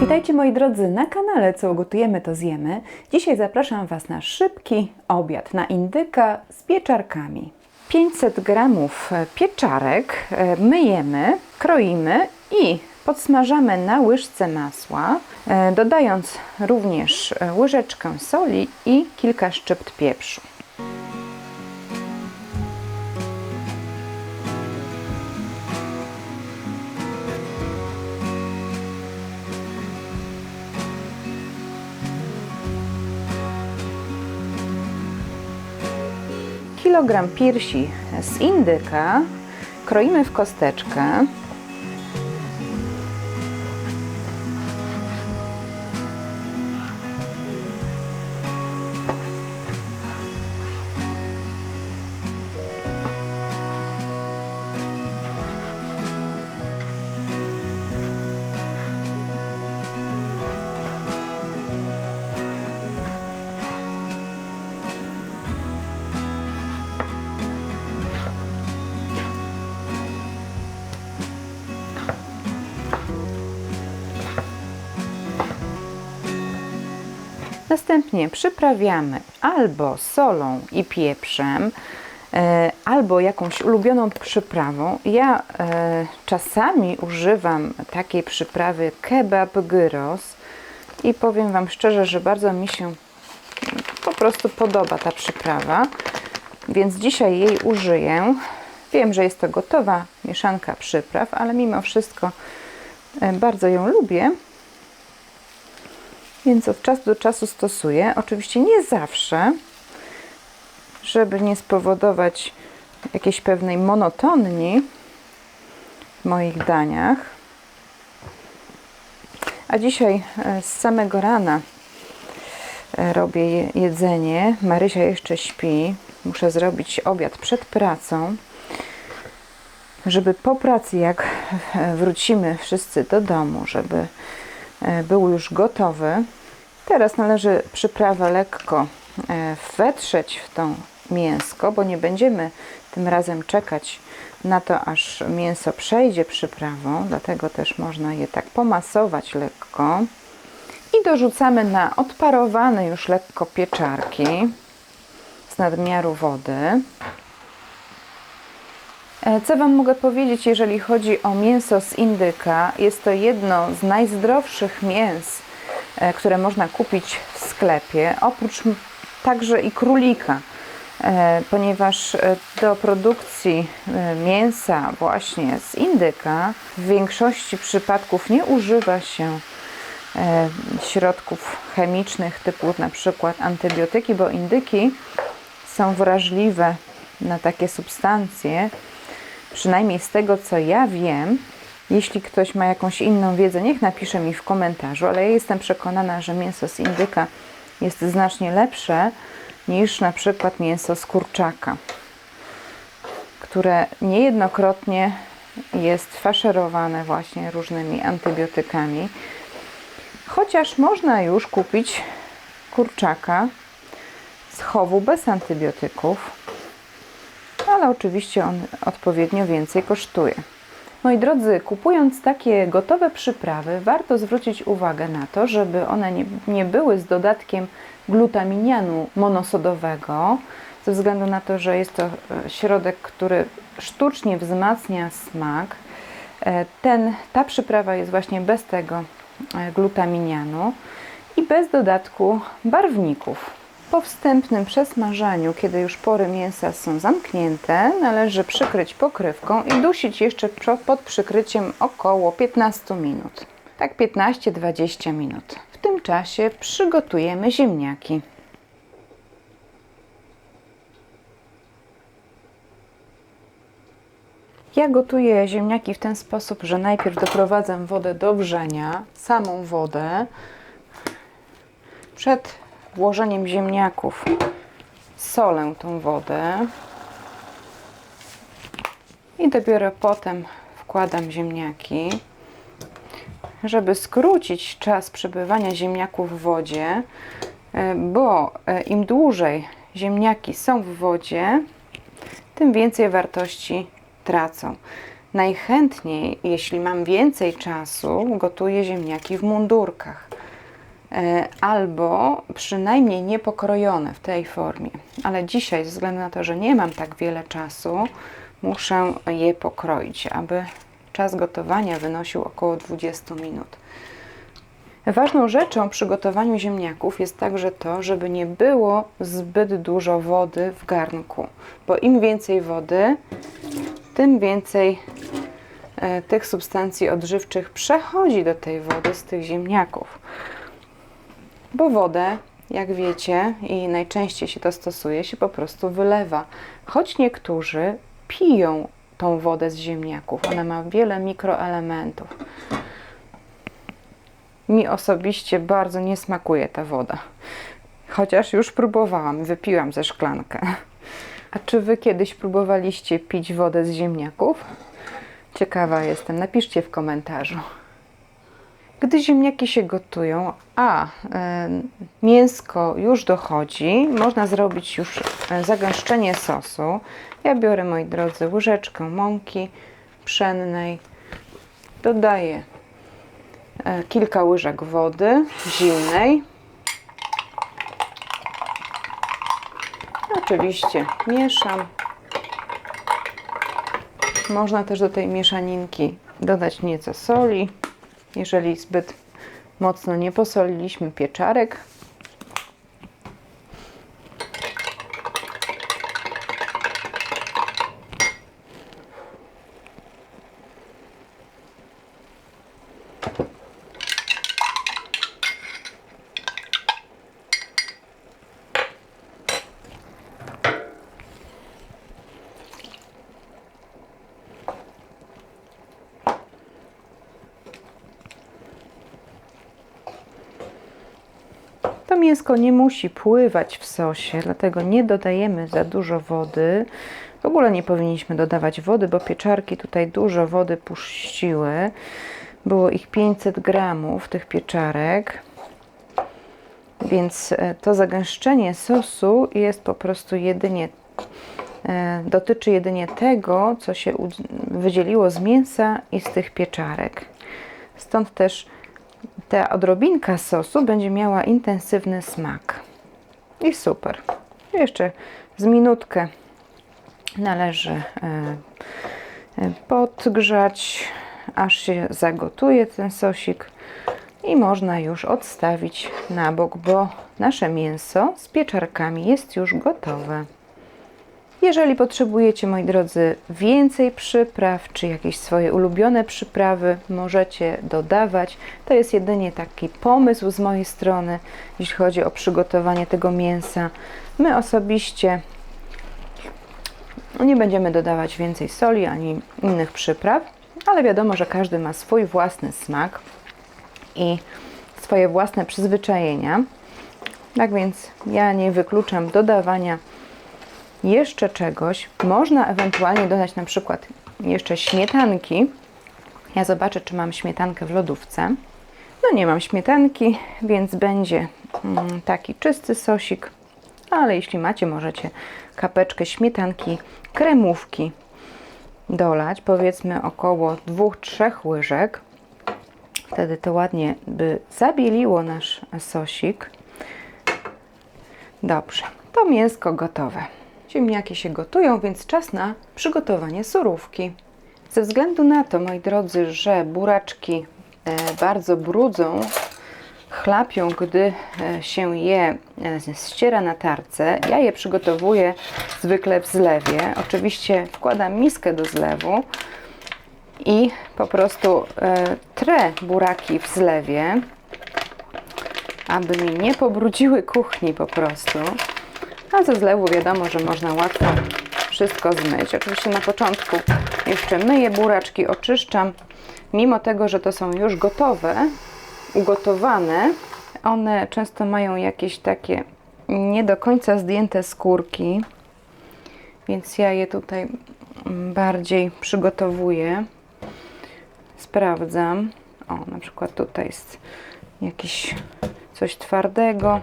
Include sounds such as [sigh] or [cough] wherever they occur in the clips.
Witajcie moi drodzy na kanale Co gotujemy to zjemy. Dzisiaj zapraszam Was na szybki obiad na indyka z pieczarkami. 500 gramów pieczarek e, myjemy, kroimy i podsmażamy na łyżce masła, e, dodając również e, łyżeczkę soli i kilka szczypt pieprzu. Kilogram piersi z indyka kroimy w kosteczkę. Następnie przyprawiamy albo solą i pieprzem, e, albo jakąś ulubioną przyprawą. Ja e, czasami używam takiej przyprawy kebab gyros i powiem Wam szczerze, że bardzo mi się po prostu podoba ta przyprawa, więc dzisiaj jej użyję. Wiem, że jest to gotowa mieszanka przypraw, ale mimo wszystko e, bardzo ją lubię więc od czasu do czasu stosuję. Oczywiście nie zawsze, żeby nie spowodować jakiejś pewnej monotonii w moich daniach. A dzisiaj e, z samego rana e, robię jedzenie. Marysia jeszcze śpi. Muszę zrobić obiad przed pracą, żeby po pracy, jak e, wrócimy wszyscy do domu, żeby był już gotowy. Teraz należy przyprawę lekko e, wetrzeć w to mięsko, bo nie będziemy tym razem czekać na to, aż mięso przejdzie przyprawą, dlatego też można je tak pomasować lekko. I dorzucamy na odparowane już lekko pieczarki z nadmiaru wody. E, co Wam mogę powiedzieć, jeżeli chodzi o mięso z indyka? Jest to jedno z najzdrowszych mięs, które można kupić w sklepie, oprócz także i królika, e, ponieważ do produkcji mięsa właśnie z indyka w większości przypadków nie używa się środków chemicznych typu na przykład antybiotyki, bo indyki są wrażliwe na takie substancje, Przynajmniej z tego, co ja wiem, jeśli ktoś ma jakąś inną wiedzę, niech napisze mi w komentarzu, ale ja jestem przekonana, że mięso z indyka jest znacznie lepsze niż na przykład mięso z kurczaka, które niejednokrotnie jest faszerowane właśnie różnymi antybiotykami. Chociaż można już kupić kurczaka z chowu bez antybiotyków ale oczywiście on odpowiednio więcej kosztuje. Moi drodzy, kupując takie gotowe przyprawy, warto zwrócić uwagę na to, żeby one nie, nie były z dodatkiem glutaminianu monosodowego, ze względu na to, że jest to e, środek, który sztucznie wzmacnia smak. E, ten, ta przyprawa jest właśnie bez tego e, glutaminianu i bez dodatku barwników. Po wstępnym przesmażaniu, kiedy już pory mięsa są zamknięte, należy przykryć pokrywką i dusić jeszcze pod przykryciem około 15 minut. Tak 15-20 minut. W tym czasie przygotujemy ziemniaki. Ja gotuję ziemniaki w ten sposób, że najpierw doprowadzam wodę do wrzenia, samą wodę. Przed włożeniem ziemniaków solę tą wodę i dopiero potem wkładam ziemniaki. Żeby skrócić czas przebywania ziemniaków w wodzie, e, bo e, im dłużej ziemniaki są w wodzie, tym więcej wartości tracą. Najchętniej, jeśli mam więcej czasu, gotuję ziemniaki w mundurkach. E, Albo przynajmniej niepokrojone w tej formie. Ale dzisiaj, ze względu na to, że nie mam tak wiele czasu, muszę je pokroić, aby czas gotowania wynosił około 20 minut. Ważną rzeczą przy gotowaniu ziemniaków jest także to, żeby nie było zbyt dużo wody w garnku, bo im więcej wody, tym więcej e, tych substancji odżywczych przechodzi do tej wody z tych ziemniaków. Bo wodę, jak wiecie, i najczęściej się to stosuje, się po prostu wylewa. Choć niektórzy piją tą wodę z ziemniaków, ona ma wiele mikroelementów. Mi osobiście bardzo nie smakuje ta woda. Chociaż już próbowałam, wypiłam ze szklankę. A czy wy kiedyś próbowaliście pić wodę z ziemniaków? Ciekawa jestem, napiszcie w komentarzu. Gdy ziemniaki się gotują, a e, mięsko już dochodzi, można zrobić już e, zagęszczenie sosu. Ja biorę, moi drodzy, łyżeczkę mąki pszennej, dodaję e, kilka łyżek wody zimnej. Oczywiście mieszam. Można też do tej mieszaninki dodać nieco soli, jeżeli zbyt mocno nie posoliliśmy pieczarek. Mięsko nie musi pływać w sosie, dlatego nie dodajemy za dużo wody. W ogóle nie powinniśmy dodawać wody, bo pieczarki tutaj dużo wody puściły. Było ich 500 gramów tych pieczarek. Więc e, to zagęszczenie sosu jest po prostu jedynie, e, dotyczy jedynie tego, co się wydzieliło z mięsa i z tych pieczarek. Stąd też ta odrobinka sosu będzie miała intensywny smak. I super. Jeszcze z minutkę należy e, e, podgrzać, aż się zagotuje ten sosik i można już odstawić na bok, bo nasze mięso z pieczarkami jest już gotowe. Jeżeli potrzebujecie, moi drodzy, więcej przypraw, czy jakieś swoje ulubione przyprawy, możecie dodawać. To jest jedynie taki pomysł z mojej strony, jeśli chodzi o przygotowanie tego mięsa. My osobiście nie będziemy dodawać więcej soli ani innych przypraw, ale wiadomo, że każdy ma swój własny smak i swoje własne przyzwyczajenia. Tak więc ja nie wykluczam dodawania jeszcze czegoś. Można ewentualnie dodać na przykład jeszcze śmietanki. Ja zobaczę, czy mam śmietankę w lodówce. No nie mam śmietanki, więc będzie mm, taki czysty sosik. Ale jeśli macie, możecie kapeczkę śmietanki, kremówki dolać. Powiedzmy około 2-3 łyżek. Wtedy to ładnie by zabieliło nasz sosik. Dobrze, to mięsko gotowe. Ziemniaki się gotują, więc czas na przygotowanie surówki. Ze względu na to, moi drodzy, że buraczki e, bardzo brudzą, chlapią, gdy e, się je e, ściera na tarce, ja je przygotowuję zwykle w zlewie. Oczywiście wkładam miskę do zlewu i po prostu trę buraki w zlewie, aby mi nie pobrudziły kuchni po prostu. A ze zlewu wiadomo, że można łatwo wszystko zmyć. Oczywiście na początku jeszcze myję buraczki, oczyszczam. Mimo tego, że to są już gotowe, ugotowane, one często mają jakieś takie nie do końca zdjęte skórki, więc ja je tutaj bardziej przygotowuję. Sprawdzam. O, na przykład tutaj jest jakiś coś twardego.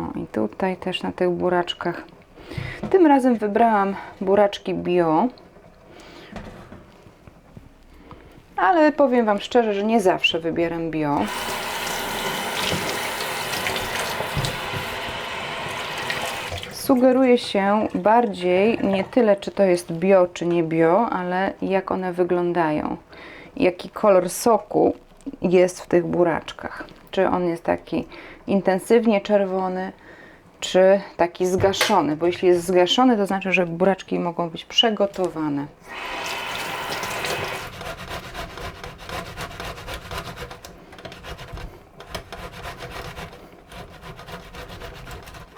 O, i tutaj też na tych buraczkach. Tym razem wybrałam buraczki bio. ale powiem Wam szczerze, że nie zawsze wybieram bio. Sugeruje się bardziej nie tyle, czy to jest bio, czy nie bio, ale jak one wyglądają. Jaki kolor soku jest w tych buraczkach. Czy on jest taki intensywnie czerwony, czy taki zgaszony. Bo jeśli jest zgaszony, to znaczy, że buraczki mogą być przegotowane.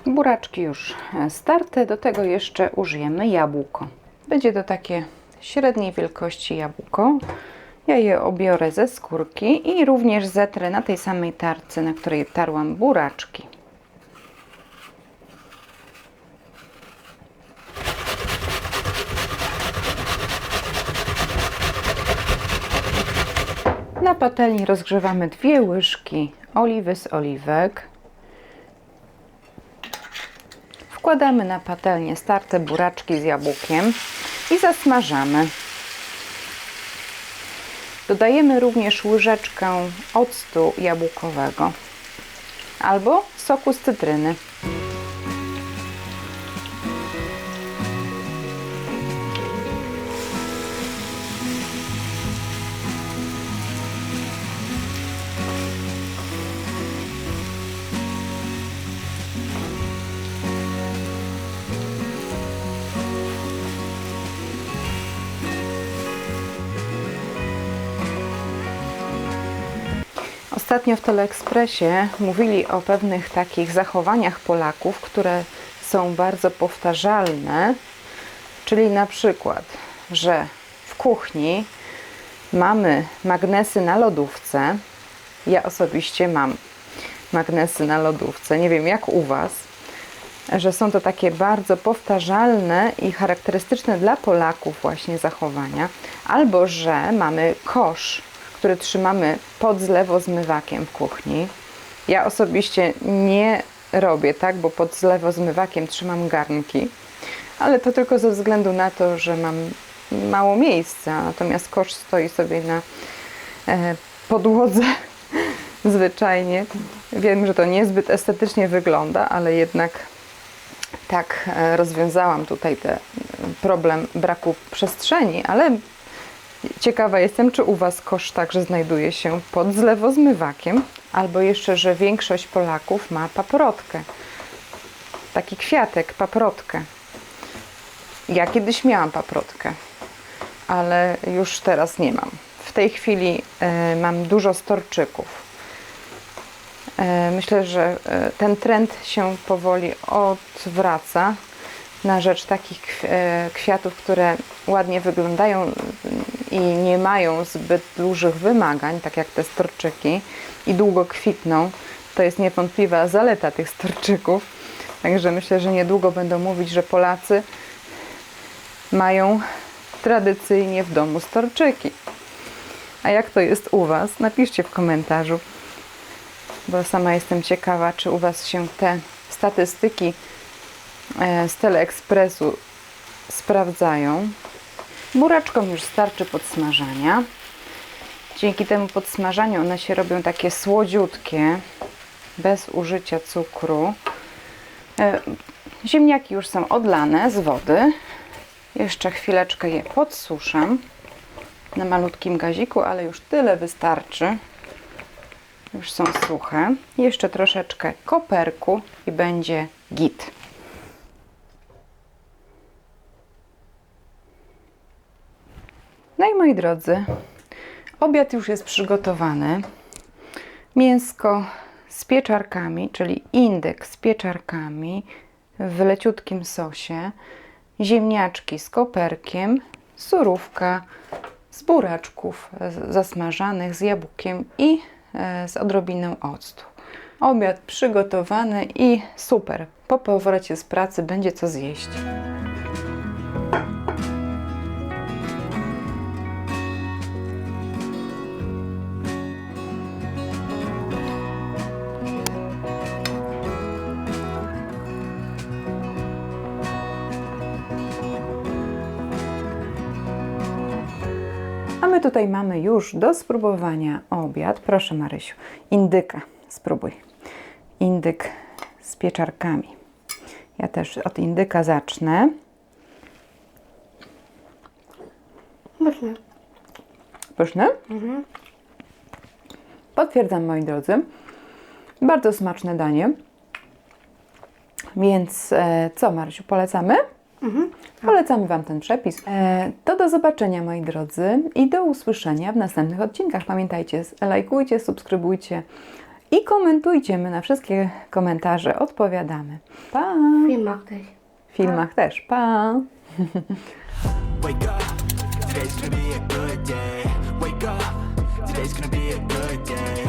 Buraczki już starte, do tego jeszcze użyjemy jabłko. Będzie to takie średniej wielkości jabłko. Ja je obiorę ze skórki i również zetrę na tej samej tarce, na której tarłam buraczki. Na patelni rozgrzewamy dwie łyżki oliwy z oliwek. Wkładamy na patelnię starte buraczki z jabłkiem i zasmażamy. Dodajemy również łyżeczkę octu jabłkowego albo soku z cytryny. Ostatnio w Teleekspresie mówili o pewnych takich zachowaniach Polaków, które są bardzo powtarzalne, czyli na przykład, że w kuchni mamy magnesy na lodówce. Ja osobiście mam magnesy na lodówce. Nie wiem jak u Was, że są to takie bardzo powtarzalne i charakterystyczne dla Polaków właśnie zachowania, albo że mamy kosz który trzymamy pod zlewozmywakiem w kuchni. Ja osobiście nie robię tak, bo pod zlewozmywakiem trzymam garnki, ale to tylko ze względu na to, że mam mało miejsca, natomiast kosz stoi sobie na e, podłodze [laughs] zwyczajnie. Wiem, że to niezbyt estetycznie wygląda, ale jednak tak e, rozwiązałam tutaj ten problem braku przestrzeni, ale Ciekawa jestem, czy u Was kosz także znajduje się pod zlewozmywakiem, albo jeszcze, że większość Polaków ma paprotkę. Taki kwiatek, paprotkę. Ja kiedyś miałam paprotkę, ale już teraz nie mam. W tej chwili y, mam dużo storczyków. Y, myślę, że y, ten trend się powoli odwraca na rzecz takich kwiatów, które ładnie wyglądają i nie mają zbyt dużych wymagań, tak jak te storczyki, i długo kwitną. To jest niewątpliwa zaleta tych storczyków. Także myślę, że niedługo będą mówić, że Polacy mają tradycyjnie w domu storczyki. A jak to jest u Was? Napiszcie w komentarzu, bo sama jestem ciekawa, czy u Was się te statystyki e, z Teleekspresu sprawdzają. Buraczkom już starczy podsmażania. Dzięki temu podsmażaniu one się robią takie słodziutkie, bez użycia cukru. E, ziemniaki już są odlane z wody. Jeszcze chwileczkę je podsuszę na malutkim gaziku, ale już tyle wystarczy. Już są suche. Jeszcze troszeczkę koperku i będzie git. No i moi drodzy, obiad już jest przygotowany. Mięsko z pieczarkami, czyli indyk z pieczarkami w leciutkim sosie, ziemniaczki z koperkiem, surówka z buraczków zasmażanych z jabłkiem i e, z odrobiną octu. Obiad przygotowany i super. Po powrocie z pracy będzie co zjeść. Tutaj mamy już do spróbowania obiad. Proszę Marysiu, indyka, spróbuj. Indyk z pieczarkami. Ja też od indyka zacznę. Pyszne. Pyszny? Potwierdzam, moi drodzy. Bardzo smaczne danie. Więc e, co, Marysiu, polecamy? Polecamy Wam ten przepis. E, to do zobaczenia, moi drodzy, i do usłyszenia w następnych odcinkach. Pamiętajcie, lajkujcie, subskrybujcie i komentujcie. My na wszystkie komentarze odpowiadamy. Pa! W filmach też. W filmach też. Pa! Wake up, today's gonna be a good day. Wake up, today's gonna be